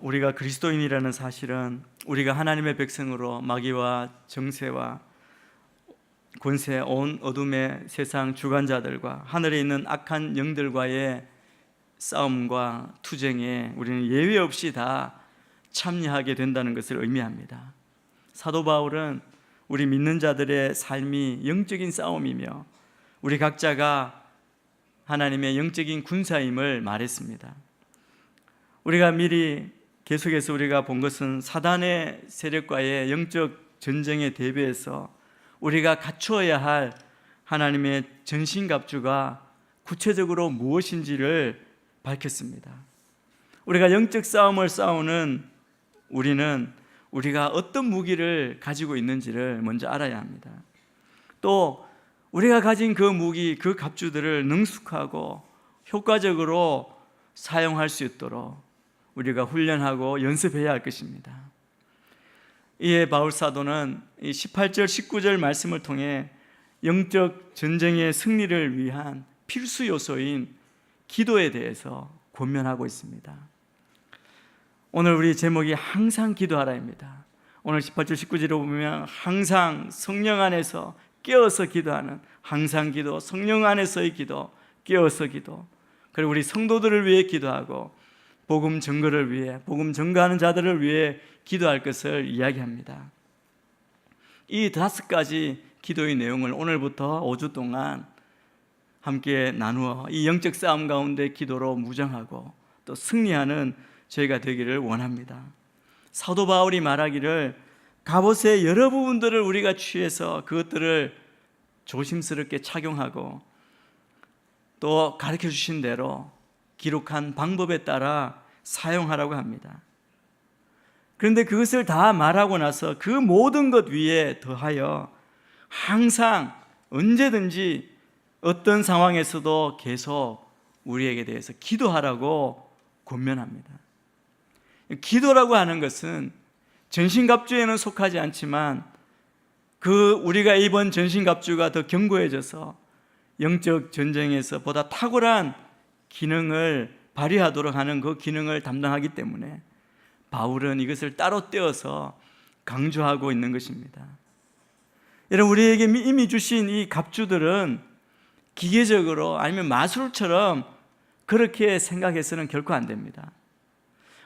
우리가 그리스도인이라는 사실은 우리가 하나님의 백성으로 마귀와 정세와 권세 온 어둠의 세상 주관자들과 하늘에 있는 악한 영들과의 싸움과 투쟁에 우리는 예외 없이 다 참여하게 된다는 것을 의미합니다. 사도 바울은 우리 믿는 자들의 삶이 영적인 싸움이며 우리 각자가 하나님의 영적인 군사임을 말했습니다. 우리가 미리 계속해서 우리가 본 것은 사단의 세력과의 영적 전쟁에 대비해서 우리가 갖추어야 할 하나님의 전신갑주가 구체적으로 무엇인지를 밝혔습니다. 우리가 영적 싸움을 싸우는 우리는 우리가 어떤 무기를 가지고 있는지를 먼저 알아야 합니다. 또 우리가 가진 그 무기, 그 갑주들을 능숙하고 효과적으로 사용할 수 있도록 우리가 훈련하고 연습해야 할 것입니다. 이에 바울 사도는 이 18절 19절 말씀을 통해 영적 전쟁의 승리를 위한 필수 요소인 기도에 대해서 권면하고 있습니다. 오늘 우리 제목이 항상 기도하라입니다. 오늘 18절 19절을 보면 항상 성령 안에서 깨어서 기도하는 항상 기도, 성령 안에서의 기도, 깨어서 기도. 그리고 우리 성도들을 위해 기도하고 복음 증거를 위해 복음 증거하는 자들을 위해 기도할 것을 이야기합니다. 이 다섯 가지 기도의 내용을 오늘부터 5주 동안 함께 나누어 이 영적 싸움 가운데 기도로 무장하고 또 승리하는 저희가 되기를 원합니다. 사도 바울이 말하기를 갑옷의 여러 부분들을 우리가 취해서 그것들을 조심스럽게 착용하고 또 가르쳐 주신 대로 기록한 방법에 따라 사용하라고 합니다. 그런데 그것을 다 말하고 나서 그 모든 것 위에 더하여 항상 언제든지 어떤 상황에서도 계속 우리에게 대해서 기도하라고 권면합니다. 기도라고 하는 것은 전신갑주에는 속하지 않지만 그 우리가 이번 전신갑주가 더 견고해져서 영적 전쟁에서 보다 탁월한 기능을 발휘하도록 하는 그 기능을 담당하기 때문에 바울은 이것을 따로 떼어서 강조하고 있는 것입니다. 여러분 우리에게 이미 주신 이 갑주들은 기계적으로 아니면 마술처럼 그렇게 생각해서는 결코 안 됩니다.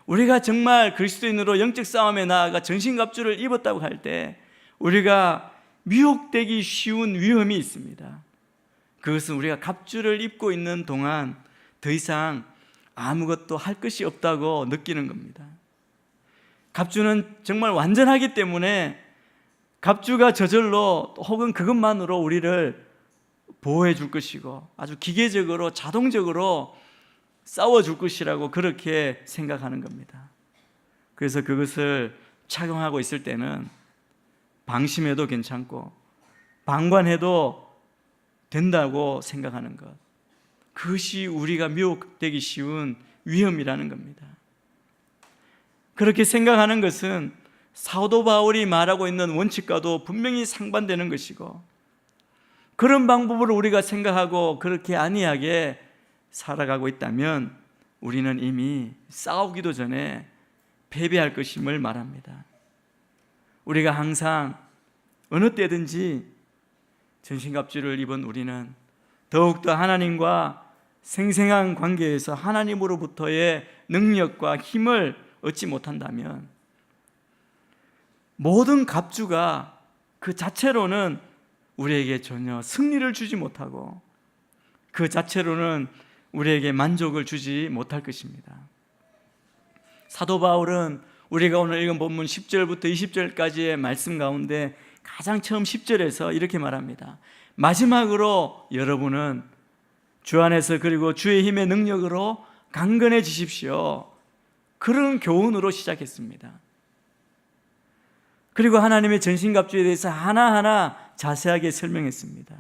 우리가 정말 그리스도인으로 영적 싸움에 나아가 전신갑주를 입었다고 할 때 우리가 미혹되기 쉬운 위험이 있습니다. 그것은 우리가 갑주를 입고 있는 동안 더 이상 아무것도 할 것이 없다고 느끼는 겁니다. 갑주는 정말 완전하기 때문에 갑주가 저절로 혹은 그것만으로 우리를 보호해 줄 것이고 아주 기계적으로 자동적으로 싸워 줄 것이라고 그렇게 생각하는 겁니다. 그래서 그것을 착용하고 있을 때는 방심해도 괜찮고 방관해도 된다고 생각하는 것. 그것이 우리가 미혹되기 쉬운 위험이라는 겁니다. 그렇게 생각하는 것은 사도 바울이 말하고 있는 원칙과도 분명히 상반되는 것이고 그런 방법으로 우리가 생각하고 그렇게 안이하게 살아가고 있다면 우리는 이미 싸우기도 전에 패배할 것임을 말합니다. 우리가 항상 어느 때든지 전신갑주를 입은 우리는 더욱더 하나님과 생생한 관계에서 하나님으로부터의 능력과 힘을 얻지 못한다면 모든 갑주가 그 자체로는 우리에게 전혀 승리를 주지 못하고 그 자체로는 우리에게 만족을 주지 못할 것입니다. 사도 바울은 우리가 오늘 읽은 본문 10절부터 20절까지의 말씀 가운데 가장 처음 10절에서 이렇게 말합니다. 마지막으로 여러분은 주 안에서 그리고 주의 힘의 능력으로 강건해지십시오. 그런 교훈으로 시작했습니다. 그리고 하나님의 전신갑주에 대해서 하나하나 자세하게 설명했습니다.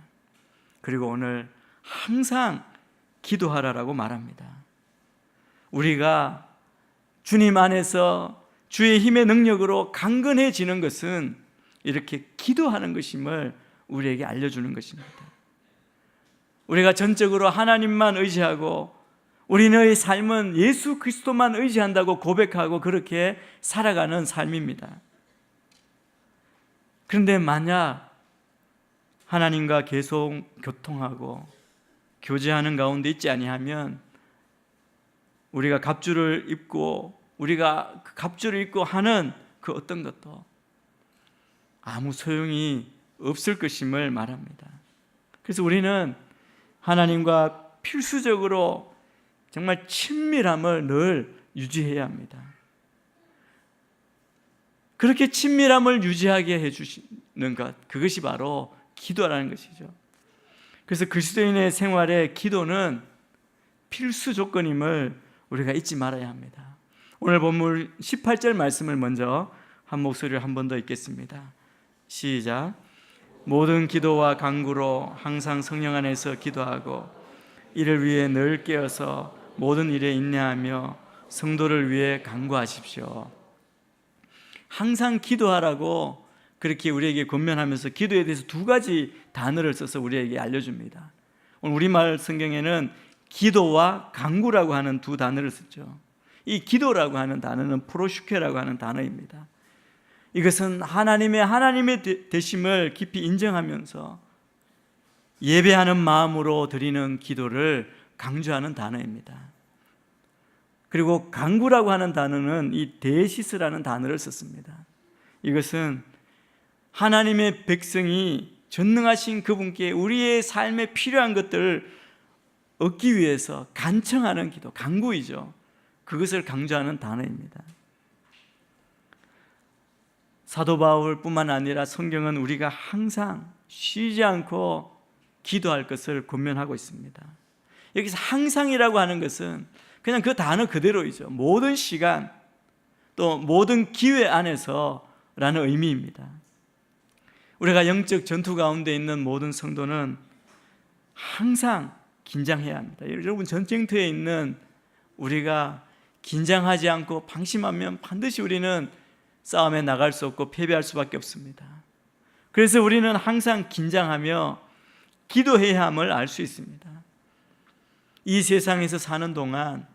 그리고 오늘 항상 기도하라라고 말합니다. 우리가 주님 안에서 주의 힘의 능력으로 강건해지는 것은 이렇게 기도하는 것임을 우리에게 알려주는 것입니다. 우리가 전적으로 하나님만 의지하고 우리의 삶은 예수 그리스도만 의지한다고 고백하고 그렇게 살아가는 삶입니다. 그런데 만약 하나님과 계속 교통하고 교제하는 가운데 있지 아니하면 우리가 갑주를 입고 우리가 그 갑주를 입고 하는 그 어떤 것도 아무 소용이 없을 것임을 말합니다. 그래서 우리는 하나님과 필수적으로 정말 친밀함을 늘 유지해야 합니다. 그렇게 친밀함을 유지하게 해주시는 것, 그것이 바로 기도라는 것이죠. 그래서 그리스도인의 생활에 기도는 필수 조건임을 우리가 잊지 말아야 합니다. 오늘 본문 18절 말씀을 먼저 한 목소리를 한번 더 읽겠습니다. 시작. 모든 기도와 간구로 항상 성령 안에서 기도하고 이를 위해 늘 깨어서 모든 일에 인내하며 성도를 위해 간구하십시오. 항상 기도하라고 그렇게 우리에게 권면하면서 기도에 대해서 두 가지 단어를 써서 우리에게 알려줍니다. 오늘 우리말 성경에는 기도와 간구라고 하는 두 단어를 쓰죠. 이 기도라고 하는 단어는 프로슈케라고 하는 단어입니다. 이것은 하나님의 하나님의 되심을 깊이 인정하면서 예배하는 마음으로 드리는 기도를 강조하는 단어입니다. 그리고 강구라고 하는 단어는 이 데시스라는 단어를 썼습니다. 이것은 하나님의 백성이 전능하신 그분께 우리의 삶에 필요한 것들을 얻기 위해서 간청하는 기도, 간구이죠. 그것을 강조하는 단어입니다. 사도 바울뿐만 아니라 성경은 우리가 항상 쉬지 않고 기도할 것을 권면하고 있습니다. 여기서 항상이라고 하는 것은 그냥 그 단어 그대로이죠. 모든 시간 또 모든 기회 안에서라는 의미입니다. 우리가 영적 전투 가운데 있는 모든 성도는 항상 긴장해야 합니다. 여러분 전쟁터에 있는 우리가 긴장하지 않고 방심하면 반드시 우리는 싸움에 나갈 수 없고 패배할 수밖에 없습니다. 그래서 우리는 항상 긴장하며 기도해야 함을 알 수 있습니다. 이 세상에서 사는 동안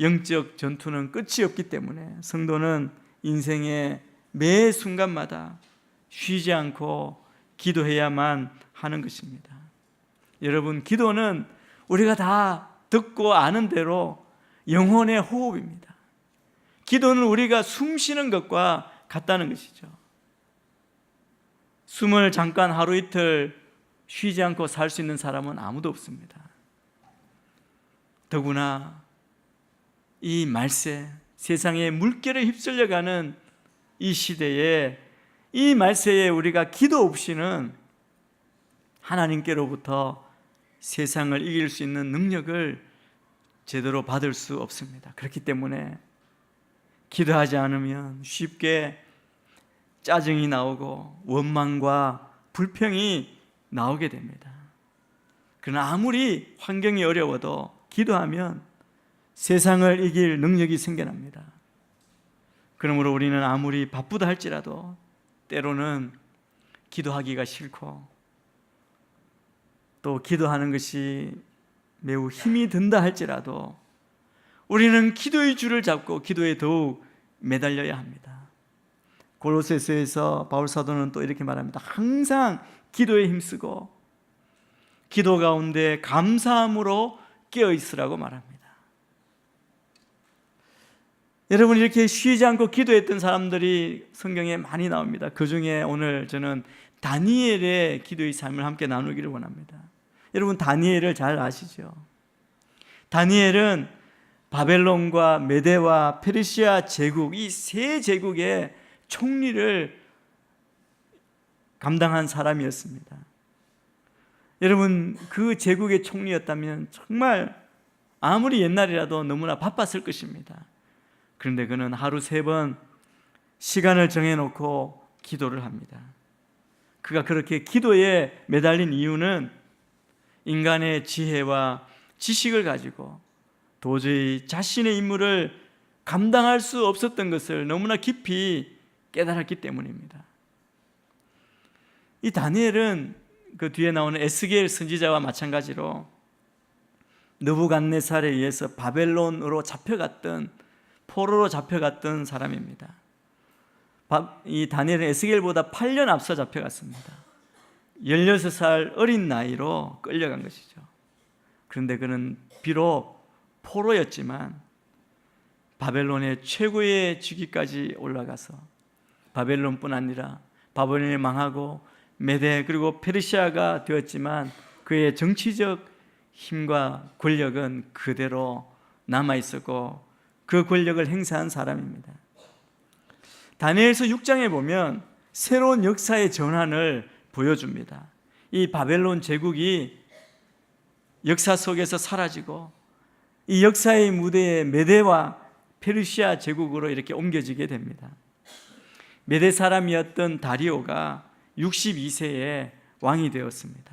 영적 전투는 끝이 없기 때문에 성도는 인생의 매 순간마다 쉬지 않고 기도해야만 하는 것입니다. 여러분, 기도는 우리가 다 듣고 아는 대로 영혼의 호흡입니다. 기도는 우리가 숨 쉬는 것과 같다는 것이죠. 숨을 잠깐 하루 이틀 쉬지 않고 살 수 있는 사람은 아무도 없습니다. 더구나 이 말세, 세상에 물결에 휩쓸려가는 이 시대에 이 말세에 우리가 기도 없이는 하나님께로부터 세상을 이길 수 있는 능력을 제대로 받을 수 없습니다. 그렇기 때문에 기도하지 않으면 쉽게 짜증이 나오고 원망과 불평이 나오게 됩니다. 그러나 아무리 환경이 어려워도 기도하면 세상을 이길 능력이 생겨납니다. 그러므로 우리는 아무리 바쁘다 할지라도 때로는 기도하기가 싫고 또 기도하는 것이 매우 힘이 든다 할지라도 우리는 기도의 줄을 잡고 기도에 더욱 매달려야 합니다. 골로새서에서 바울 사도는 또 이렇게 말합니다. 항상 기도에 힘쓰고 기도 가운데 감사함으로 깨어 있으라고 말합니다. 여러분 이렇게 쉬지 않고 기도했던 사람들이 성경에 많이 나옵니다. 그 중에 오늘 저는 다니엘의 기도의 삶을 함께 나누기를 원합니다. 여러분 다니엘을 잘 아시죠? 다니엘은 바벨론과 메데와 페르시아 제국 이 세 제국의 총리를 감당한 사람이었습니다. 여러분 그 제국의 총리였다면 정말 아무리 옛날이라도 너무나 바빴을 것입니다. 그런데 그는 하루 세 번 시간을 정해놓고 기도를 합니다. 그가 그렇게 기도에 매달린 이유는 인간의 지혜와 지식을 가지고 도저히 자신의 임무를 감당할 수 없었던 것을 너무나 깊이 깨달았기 때문입니다. 이 다니엘은 그 뒤에 나오는 에스겔 선지자와 마찬가지로 느부갓네살에 의해서 바벨론으로 잡혀갔던 포로로 잡혀갔던 사람입니다. 바- 이 다니엘은 에스겔보다 8년 앞서 잡혀갔습니다. 16살 어린 나이로 끌려간 것이죠. 그런데 그는 비록 포로였지만 바벨론의 최고의 직위까지 올라가서 바벨론뿐 아니라 바벨론이 망하고 메데 그리고 페르시아가 되었지만 그의 정치적 힘과 권력은 그대로 남아 있었고 그 권력을 행사한 사람입니다. 다니엘서 6장에 보면 새로운 역사의 전환을 보여줍니다. 이 바벨론 제국이 역사 속에서 사라지고 이 역사의 무대에 메데와 페르시아 제국으로 이렇게 옮겨지게 됩니다. 메데 사람이었던 다리오가 62세에 왕이 되었습니다.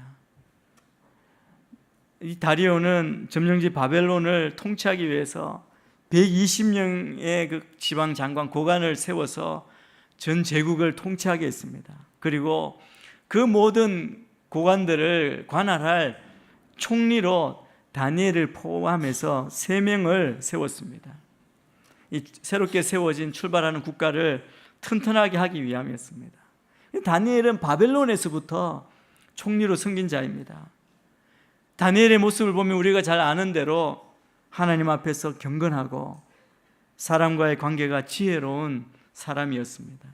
이 다리오는 점령지 바벨론을 통치하기 위해서 120명의 그 지방 장관 고관을 세워서 전 제국을 통치하게 했습니다. 그리고 그 모든 고관들을 관할할 총리로 다니엘을 포함해서 세 명을 세웠습니다. 이 새롭게 세워진 출발하는 국가를 튼튼하게 하기 위함이었습니다. 다니엘은 바벨론에서부터 총리로 섬긴 자입니다. 다니엘의 모습을 보면 우리가 잘 아는 대로 하나님 앞에서 경건하고 사람과의 관계가 지혜로운 사람이었습니다.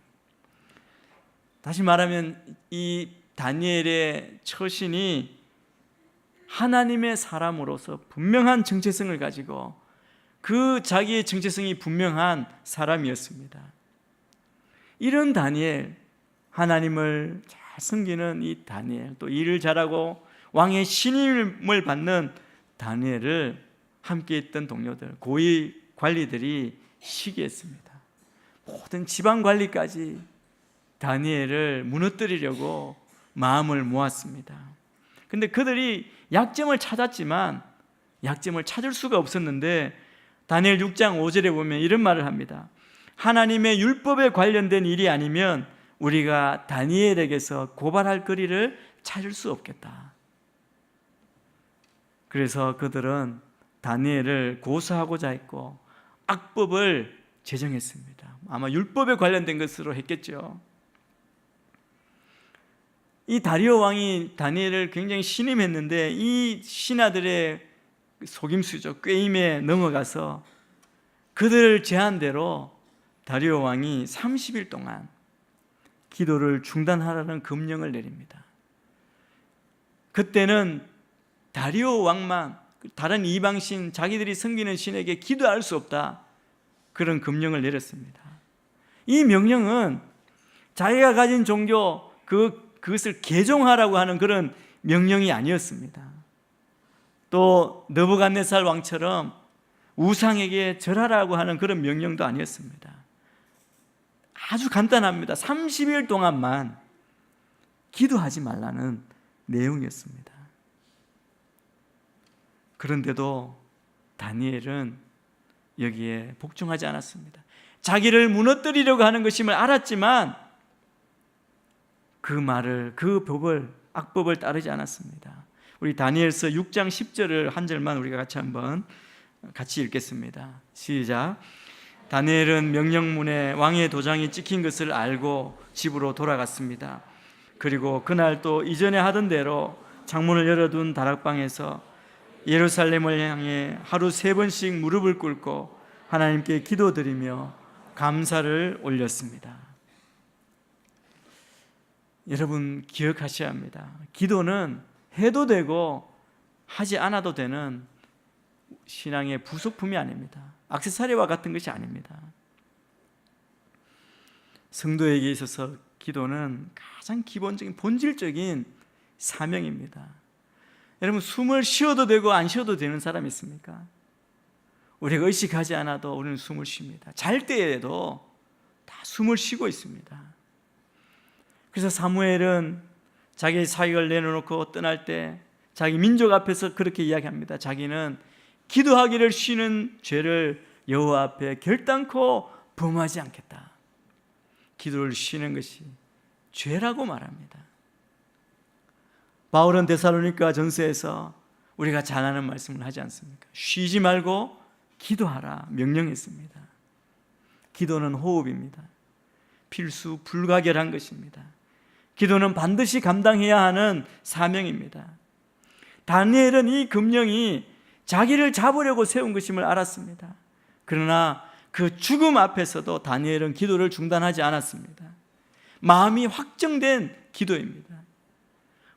다시 말하면 이 다니엘의 처신이 하나님의 사람으로서 분명한 정체성을 가지고 그 자기의 정체성이 분명한 사람이었습니다. 이런 다니엘, 하나님을 잘 섬기는 이 다니엘, 또 일을 잘하고 왕의 신임을 받는 다니엘을 함께 있던 동료들, 고위 관리들이 시기했습니다. 모든 지방 관리까지 다니엘을 무너뜨리려고 마음을 모았습니다. 근데 그들이 약점을 찾았지만 약점을 찾을 수가 없었는데 다니엘 6장 5절에 보면 이런 말을 합니다. 하나님의 율법에 관련된 일이 아니면 우리가 다니엘에게서 고발할 거리를 찾을 수 없겠다. 그래서 그들은 다니엘을 고소하고자 했고 악법을 제정했습니다. 아마 율법에 관련된 것으로 했겠죠. 이 다리오 왕이 다니엘을 굉장히 신임했는데 이 신하들의 속임수죠. 꾀임에 넘어가서 그들 제안대로 다리오 왕이 30일 동안 기도를 중단하라는 금령을 내립니다. 그때는 다리오 왕만 다른 이방 신 자기들이 섬기는 신에게 기도할 수 없다. 그런 금령을 내렸습니다. 이 명령은 자기가 가진 종교 그 그것을 개종하라고 하는 그런 명령이 아니었습니다. 또 느부갓네살 왕처럼 우상에게 절하라고 하는 그런 명령도 아니었습니다. 아주 간단합니다. 30일 동안만 기도하지 말라는 내용이었습니다. 그런데도 다니엘은 여기에 복종하지 않았습니다. 자기를 무너뜨리려고 하는 것임을 알았지만 그 말을 그 법을 악법을 따르지 않았습니다. 우리 다니엘서 6장 10절을 한 절만 우리가 같이 한번 같이 읽겠습니다. 시작. 다니엘은 명령문에 왕의 도장이 찍힌 것을 알고 집으로 돌아갔습니다. 그리고 그날 또 이전에 하던 대로 창문을 열어둔 다락방에서 예루살렘을 향해 하루 세 번씩 무릎을 꿇고 하나님께 기도드리며 감사를 올렸습니다. 여러분 기억하셔야 합니다. 기도는 해도 되고 하지 않아도 되는 신앙의 부속품이 아닙니다. 악세사리와 같은 것이 아닙니다. 성도에게 있어서 기도는 가장 기본적인 본질적인 사명입니다. 여러분 숨을 쉬어도 되고 안 쉬어도 되는 사람 있습니까? 우리가 의식하지 않아도 우리는 숨을 쉽니다. 잘 때에도 다 숨을 쉬고 있습니다. 그래서 사무엘은 자기 사역을 내려놓고 떠날 때 자기 민족 앞에서 그렇게 이야기합니다. 자기는 기도하기를 쉬는 죄를 여호와 앞에 결단코 범하지 않겠다. 기도를 쉬는 것이 죄라고 말합니다. 바울은 데살로니가 전서에서 우리가 잘 아는 말씀을 하지 않습니까? 쉬지 말고 기도하라 명령했습니다. 기도는 호흡입니다. 필수 불가결한 것입니다. 기도는 반드시 감당해야 하는 사명입니다. 다니엘은 이 금령이 자기를 잡으려고 세운 것임을 알았습니다. 그러나 그 죽음 앞에서도 다니엘은 기도를 중단하지 않았습니다. 마음이 확정된 기도입니다.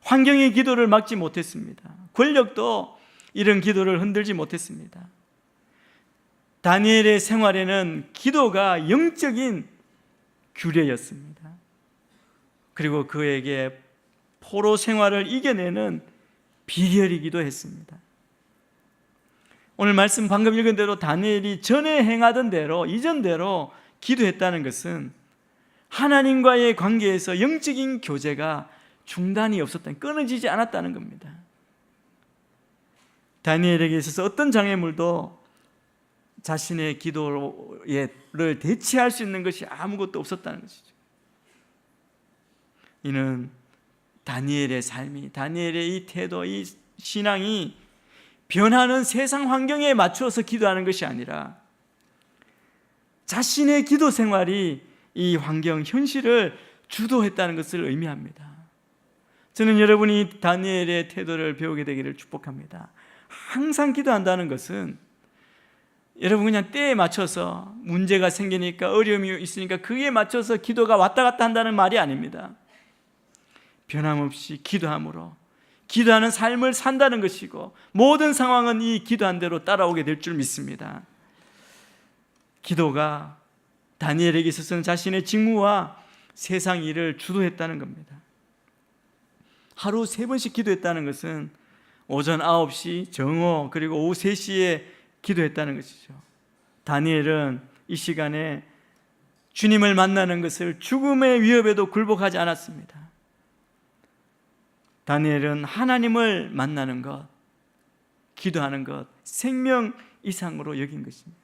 환경이 기도를 막지 못했습니다. 권력도 이런 기도를 흔들지 못했습니다. 다니엘의 생활에는 기도가 영적인 규례였습니다. 그리고 그에게 포로 생활을 이겨내는 비결이기도 했습니다. 오늘 말씀 방금 읽은 대로 다니엘이 전에 행하던 대로 이전대로 기도했다는 것은 하나님과의 관계에서 영적인 교제가 중단이 없었다, 끊어지지 않았다는 겁니다. 다니엘에게 있어서 어떤 장애물도 자신의 기도를 대체할 수 있는 것이 아무것도 없었다는 것이죠. 이는 다니엘의 삶이, 다니엘의 이 태도, 이 신앙이 변하는 세상 환경에 맞추어서 기도하는 것이 아니라 자신의 기도 생활이 이 환경, 현실을 주도했다는 것을 의미합니다. 저는 여러분이 다니엘의 태도를 배우게 되기를 축복합니다. 항상 기도한다는 것은 여러분 그냥 때에 맞춰서 문제가 생기니까 어려움이 있으니까 그에 맞춰서 기도가 왔다 갔다 한다는 말이 아닙니다. 변함없이 기도함으로 기도하는 삶을 산다는 것이고 모든 상황은 이 기도한 대로 따라오게 될 줄 믿습니다. 기도가 다니엘에게 있어서는 자신의 직무와 세상 일을 주도했다는 겁니다. 하루 세 번씩 기도했다는 것은 오전 9시 정오 그리고 오후 3시에 기도했다는 것이죠. 다니엘은 이 시간에 주님을 만나는 것을 죽음의 위협에도 굴복하지 않았습니다. 다니엘은 하나님을 만나는 것, 기도하는 것, 생명 이상으로 여긴 것입니다.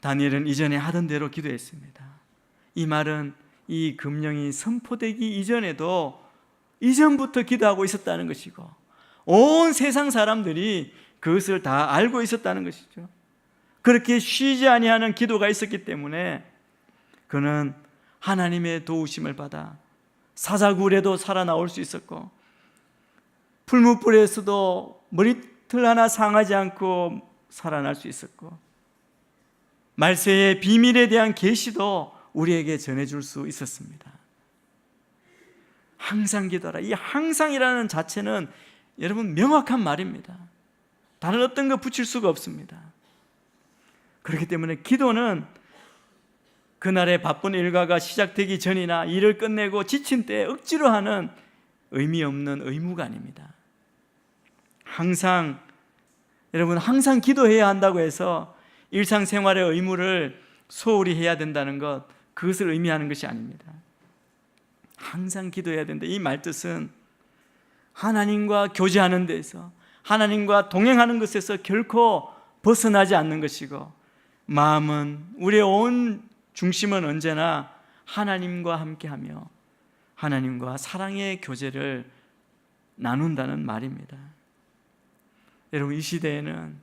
다니엘은 이전에 하던 대로 기도했습니다. 이 말은 이 금령이 선포되기 이전에도 이전부터 기도하고 있었다는 것이고 온 세상 사람들이 그것을 다 알고 있었다는 것이죠. 그렇게 쉬지 아니하는 기도가 있었기 때문에 그는 하나님의 도우심을 받아 사자굴에도 살아나올 수 있었고 풀무불에서도 머리털 하나 상하지 않고 살아날 수 있었고 말세의 비밀에 대한 계시도 우리에게 전해줄 수 있었습니다. 항상 기도하라. 이 항상이라는 자체는 여러분 명확한 말입니다. 다른 어떤 거 붙일 수가 없습니다. 그렇기 때문에 기도는 그날의 바쁜 일과가 시작되기 전이나 일을 끝내고 지친 때 억지로 하는 의미 없는 의무가 아닙니다. 항상 여러분 항상 기도해야 한다고 해서 일상생활의 의무를 소홀히 해야 된다는 것 그것을 의미하는 것이 아닙니다. 항상 기도해야 된다. 이 말뜻은 하나님과 교제하는 데서 하나님과 동행하는 것에서 결코 벗어나지 않는 것이고 마음은 우리의 온 중심은 언제나 하나님과 함께하며 하나님과 사랑의 교제를 나눈다는 말입니다. 여러분 이 시대에는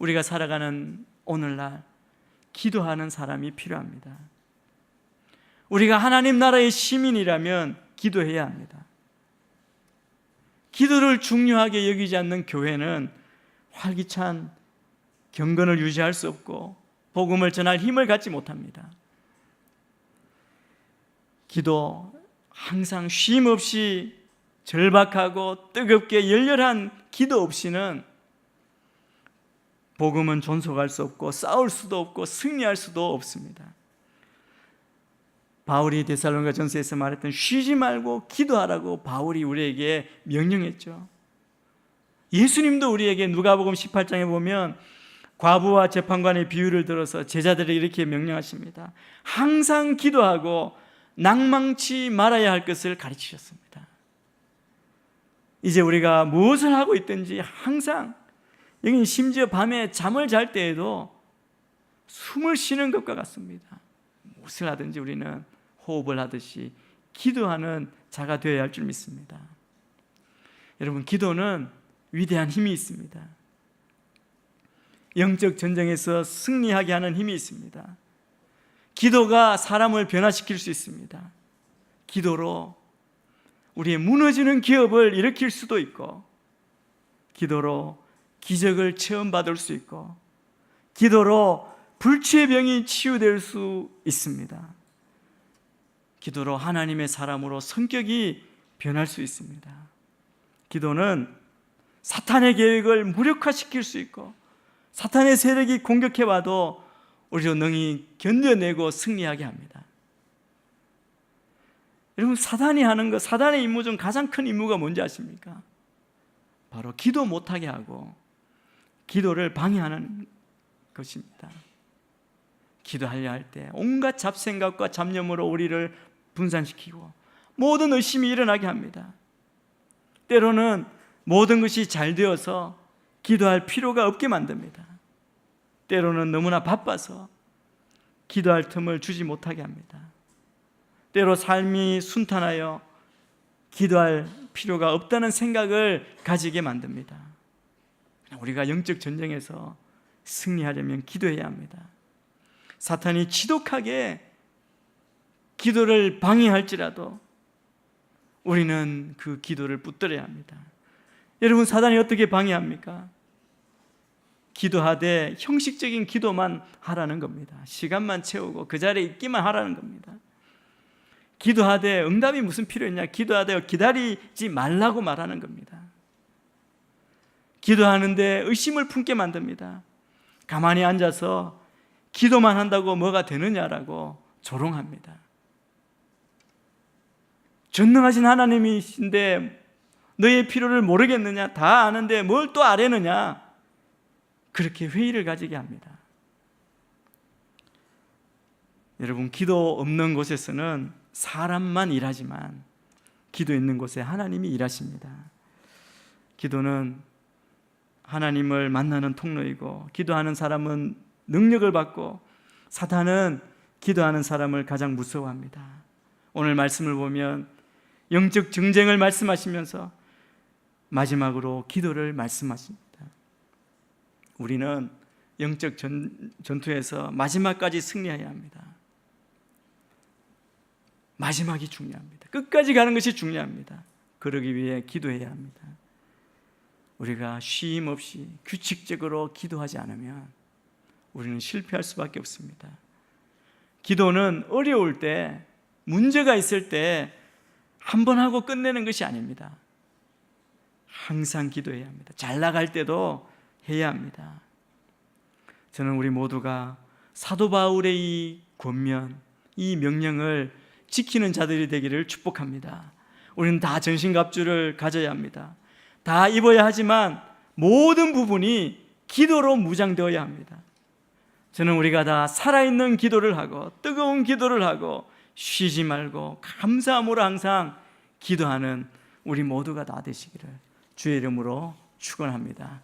우리가 살아가는 오늘날 기도하는 사람이 필요합니다. 우리가 하나님 나라의 시민이라면 기도해야 합니다. 기도를 중요하게 여기지 않는 교회는 활기찬 경건을 유지할 수 없고 복음을 전할 힘을 갖지 못합니다. 기도 항상 쉼 없이 절박하고 뜨겁게 열렬한 기도 없이는 복음은 존속할 수 없고 싸울 수도 없고 승리할 수도 없습니다. 바울이 데살로니가 전서에서 말했던 쉬지 말고 기도하라고 바울이 우리에게 명령했죠. 예수님도 우리에게 누가복음 18장에 보면 과부와 재판관의 비유를 들어서 제자들에게 이렇게 명령하십니다. 항상 기도하고 낭망치 말아야 할 것을 가르치셨습니다. 이제 우리가 무엇을 하고 있든지 항상 여기 심지어 밤에 잠을 잘 때에도 숨을 쉬는 것과 같습니다. 무엇을 하든지 우리는 호흡을 하듯이 기도하는 자가 되어야 할 줄 믿습니다. 여러분, 기도는 위대한 힘이 있습니다. 영적 전쟁에서 승리하게 하는 힘이 있습니다. 기도가 사람을 변화시킬 수 있습니다. 기도로 우리의 무너지는 기업을 일으킬 수도 있고, 기도로 기적을 체험받을 수 있고, 기도로 불치의 병이 치유될 수 있습니다. 기도로 하나님의 사람으로 성격이 변할 수 있습니다. 기도는 사탄의 계획을 무력화시킬 수 있고, 사탄의 세력이 공격해 와도 우리로 능히 견뎌내고 승리하게 합니다. 여러분 사단이 하는 것, 사단의 임무 중 가장 큰 임무가 뭔지 아십니까? 바로 기도 못하게 하고 기도를 방해하는 것입니다. 기도하려 할 때 온갖 잡생각과 잡념으로 우리를 분산시키고 모든 의심이 일어나게 합니다. 때로는 모든 것이 잘 되어서 기도할 필요가 없게 만듭니다. 때로는 너무나 바빠서 기도할 틈을 주지 못하게 합니다. 때로 삶이 순탄하여 기도할 필요가 없다는 생각을 가지게 만듭니다. 우리가 영적 전쟁에서 승리하려면 기도해야 합니다. 사탄이 지독하게 기도를 방해할지라도 우리는 그 기도를 붙들어야 합니다. 여러분 사단이 어떻게 방해합니까? 기도하되 형식적인 기도만 하라는 겁니다. 시간만 채우고 그 자리에 있기만 하라는 겁니다. 기도하되 응답이 무슨 필요했냐? 기도하되 기다리지 말라고 말하는 겁니다. 기도하는데 의심을 품게 만듭니다. 가만히 앉아서 기도만 한다고 뭐가 되느냐라고 조롱합니다. 전능하신 하나님이신데 너의 필요를 모르겠느냐? 다 아는데 뭘 또 아뢰느냐? 그렇게 회의를 가지게 합니다. 여러분, 기도 없는 곳에서는 사람만 일하지만 기도 있는 곳에 하나님이 일하십니다. 기도는 하나님을 만나는 통로이고 기도하는 사람은 능력을 받고 사탄은 기도하는 사람을 가장 무서워합니다. 오늘 말씀을 보면 영적 정쟁을 말씀하시면서 마지막으로 기도를 말씀하십니다. 우리는 영적 전, 전투에서 마지막까지 승리해야 합니다. 마지막이 중요합니다. 끝까지 가는 것이 중요합니다. 그러기 위해 기도해야 합니다. 우리가 쉼 없이 규칙적으로 기도하지 않으면 우리는 실패할 수밖에 없습니다. 기도는 어려울 때, 문제가 있을 때 한 번 하고 끝내는 것이 아닙니다. 항상 기도해야 합니다. 잘 나갈 때도 해야 합니다. 저는 우리 모두가 사도 바울의 이 권면, 이 명령을 지키는 자들이 되기를 축복합니다. 우리는 다 전신갑주를 가져야 합니다. 다 입어야 하지만 모든 부분이 기도로 무장되어야 합니다. 저는 우리가 다 살아있는 기도를 하고 뜨거운 기도를 하고 쉬지 말고 감사함으로 항상 기도하는 우리 모두가 다 되시기를 주의 이름으로 축원합니다.